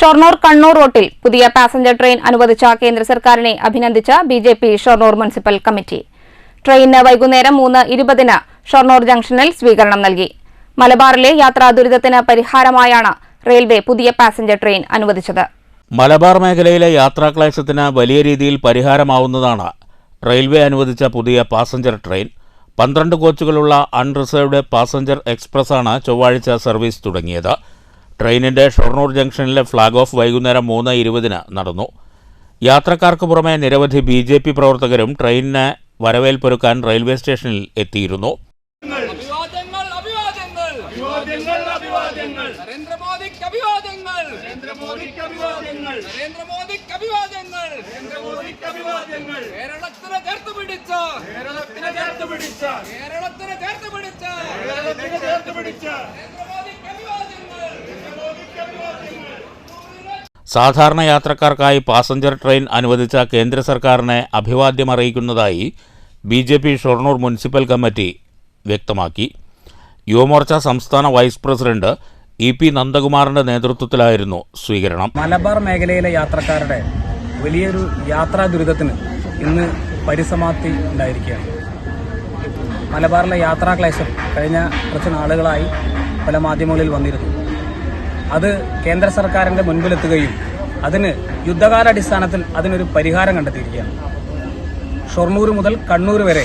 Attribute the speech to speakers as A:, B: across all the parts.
A: ഷൊർണൂർ കണ്ണൂർ റോട്ടിൽ പുതിയ passenger train അനുവദിച്ച കേന്ദ്ര സർക്കാരിനെ അഭിനന്ദിച്ച B J P Shoranur municipal committee. ട്രെയിനിന് വൈകുന്നേരം മൂന്ന് ഇരുപതിന് ഷൊർണൂർ ജംഗ്ഷനിൽ സ്വീകരണം നൽകി. മലബാറിലെ യാത്രാ ദുരിതത്തിന് പരിഹാരമായാണ് റെയിൽവേ പുതിയ പാസഞ്ചർ ട്രെയിൻ അനുവദിച്ചത്.
B: മലബാർ മേഖലയിലെ യാത്രാക്ലേശത്തിന് വലിയ രീതിയിൽ പരിഹാരമാവുന്നതാണ് റെയിൽവേ അനുവദിച്ച പുതിയ പാസഞ്ചർ ട്രെയിൻ. പന്ത്രണ്ട് കോച്ചുകളുള്ള അൺറിസർവ്ഡ് പാസഞ്ചർ എക്സ്പ്രസ്സാണ് ചൊവ്വാഴ്ച സർവീസ് തുടങ്ങിയത്. ട്രെയിനിന്റെ ഷൊർണൂർ ജംഗ്ഷനിലെ ഫ്ളാഗ് ഓഫ് വൈകുന്നേരം മൂന്ന് ഇരുപതിന് നടന്നു. യാത്രക്കാർക്ക് പുറമെ നിരവധി ബി ജെ പി പ്രവർത്തകരും ട്രെയിനിന് വരവേൽപ്പൊരുക്കാൻ റെയിൽവേ സ്റ്റേഷനിൽ എത്തിയിരുന്നു.
C: അഭിവാദ്യങ്ങൾ അഭിവാദ്യങ്ങൾ.
D: അഭിവാദ്യങ്ങൾ അഭിവാദ്യങ്ങൾ.
C: നരേന്ദ്രമോദിക്ക് അഭിവാദ്യങ്ങൾ.
D: നരേന്ദ്രമോദിക്ക് അഭിവാദ്യങ്ങൾ.
C: നരേന്ദ്രമോദിക്ക് അഭിവാദ്യങ്ങൾ.
D: നരേന്ദ്രമോദിക്ക് അഭിവാദ്യങ്ങൾ.
C: കേരളത്തിനെ ചേർത്ത് പിടിച്ച.
D: കേരളത്തിനെ ചേർത്ത് പിടിച്ച.
C: കേരളത്തിനെ ചേർത്ത് പിടിച്ച.
D: കേരളത്തിനെ ചേർത്ത് പിടിച്ച
C: നരേന്ദ്രമോദിക്ക് അഭിവാദ്യങ്ങൾ
B: സാധാരണ യാത്രക്കാർക്കായി പാസഞ്ചർ ട്രെയിൻ അനുവദിച്ച കേന്ദ്ര സർക്കാരിനെ അഭിവാദ്യമറിയിക്കുന്നതായി B J P Shoranur municipal committee വ്യക്തമാക്കി. യുവമോർച്ച സംസ്ഥാന വൈസ് പ്രസിഡന്റ് ഇ പി നന്ദകുമാറിന്റെ നേതൃത്വത്തിലായിരുന്നു സ്വീകരണം.
E: മലബാർ മേഖലയിലെ യാത്രക്കാരുടെ വലിയൊരു യാത്രാ ദുരിതത്തിന് ഇന്ന് പരിസമാപ്തി ഉണ്ടായിരിക്കുകയാണ്. മലബാറിലെ യാത്രാക്ലേശം കഴിഞ്ഞ കുറച്ച് നാളുകളായി പല മാധ്യമങ്ങളിൽ വന്നിരുന്നു. അത് കേന്ദ്ര സർക്കാരിന്റെ മുൻപിലെത്തുകയും അതിന് യുദ്ധകാലാടിസ്ഥാനത്തിൽ അതിനൊരു പരിഹാരം കണ്ടെത്തിയിരിക്കുകയാണ്. ഷൊർണൂർ മുതൽ കണ്ണൂർ വരെ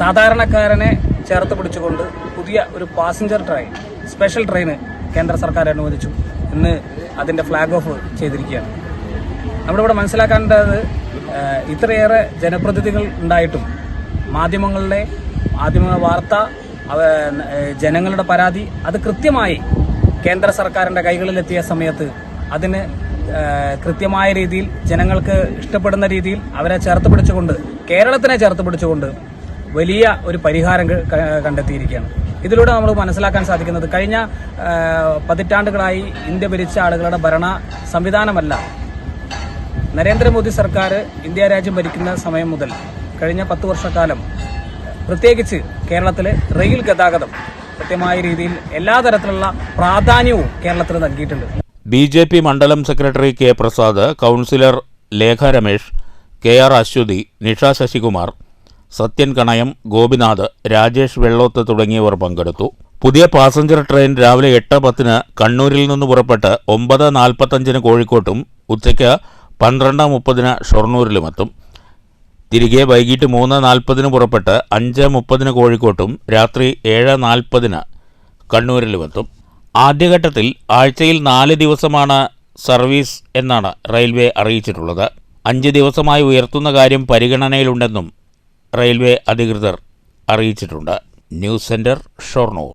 E: സാധാരണക്കാരനെ ചേർത്ത് പിടിച്ചുകൊണ്ട് പുതിയ ഒരു പാസഞ്ചർ ട്രെയിൻ സ്പെഷ്യൽ ട്രെയിന് കേന്ദ്ര സർക്കാർ അനുവദിച്ചു ഇന്ന് അതിന്റെ ഫ്ലാഗ് ഓഫ് ചെയ്തിരിക്കുകയാണ്. നമ്മളിവിടെ മനസ്സിലാക്കേണ്ടത് ഇത്രയേറെ ജനപ്രതിനിധികൾ ഉണ്ടായിട്ടും മാധ്യമങ്ങളുടെ മാധ്യമ വാർത്ത ജനങ്ങളുടെ പരാതി അത് കൃത്യമായി കേന്ദ്ര സർക്കാരിന്റെ കൈകളിലെത്തിയ സമയത്ത് അതിന് കൃത്യമായ രീതിയിൽ ജനങ്ങൾക്ക് ഇഷ്ടപ്പെടുന്ന രീതിയിൽ അവരെ ചേർത്ത് പിടിച്ചുകൊണ്ട് കേരളത്തിനെ ചേർത്ത് പിടിച്ചുകൊണ്ട് വലിയ ഒരു പരിഹാരം കണ്ടെത്തിയിരിക്കുകയാണ്. ഇതിലൂടെ നമ്മൾ മനസ്സിലാക്കാൻ സാധിക്കുന്നത് കഴിഞ്ഞ പതിറ്റാണ്ടുകളായി ഇന്ത്യ ഭരിച്ച ആളുകളുടെ ഭരണ സംവിധാനമല്ല. നരേന്ദ്രമോദി സർക്കാർ ഇന്ത്യ രാജ്യം ഭരിക്കുന്ന സമയം മുതൽ കഴിഞ്ഞ പത്ത് വർഷക്കാലം പ്രത്യേകിച്ച് കേരളത്തിലെ റെയിൽ ഗതാഗതം കൃത്യമായ രീതിയിൽ എല്ലാ തരത്തിലുള്ള പ്രാധാന്യവും കേരളത്തിൽ നൽകിയിട്ടുണ്ട്.
B: ബി ജെ പി മണ്ഡലം secretary K Prasad councillor Lekha Ramesh K R Aswathy Nisha Sasikumar Sathyan Kanayam Gopinath Rajesh Vellothu തുടങ്ങിയവർ പങ്കെടുത്തു. പുതിയ പാസഞ്ചർ ട്രെയിൻ രാവിലെ എട്ട് പത്തിന് കണ്ണൂരിൽ നിന്ന് പുറപ്പെട്ട് ഒമ്പത് നാൽപ്പത്തഞ്ചിന് കോഴിക്കോട്ടും ഉച്ചയ്ക്ക് പന്ത്രണ്ട് മുപ്പതിന് ഷൊർണൂരിലുമെത്തും തിരികെ വൈകിട്ട് മൂന്ന് നാൽപ്പതിന് പുറപ്പെട്ട് അഞ്ച് മുപ്പതിന് കോഴിക്കോട്ടും രാത്രി ഏഴ് നാൽപ്പതിന് കണ്ണൂരിലുമെത്തും. ആദ്യഘട്ടത്തിൽ ആഴ്ചയിൽ നാല് ദിവസമാണ് സർവീസ് എന്നാണ് റെയിൽവേ അറിയിച്ചിട്ടുള്ളത്. അഞ്ച് ദിവസമായി ഉയർത്തുന്ന കാര്യം പരിഗണനയിലുണ്ടെന്നും റെയിൽവേ അധികൃതർ അറിയിച്ചിട്ടുണ്ട്. News centre Shoranur.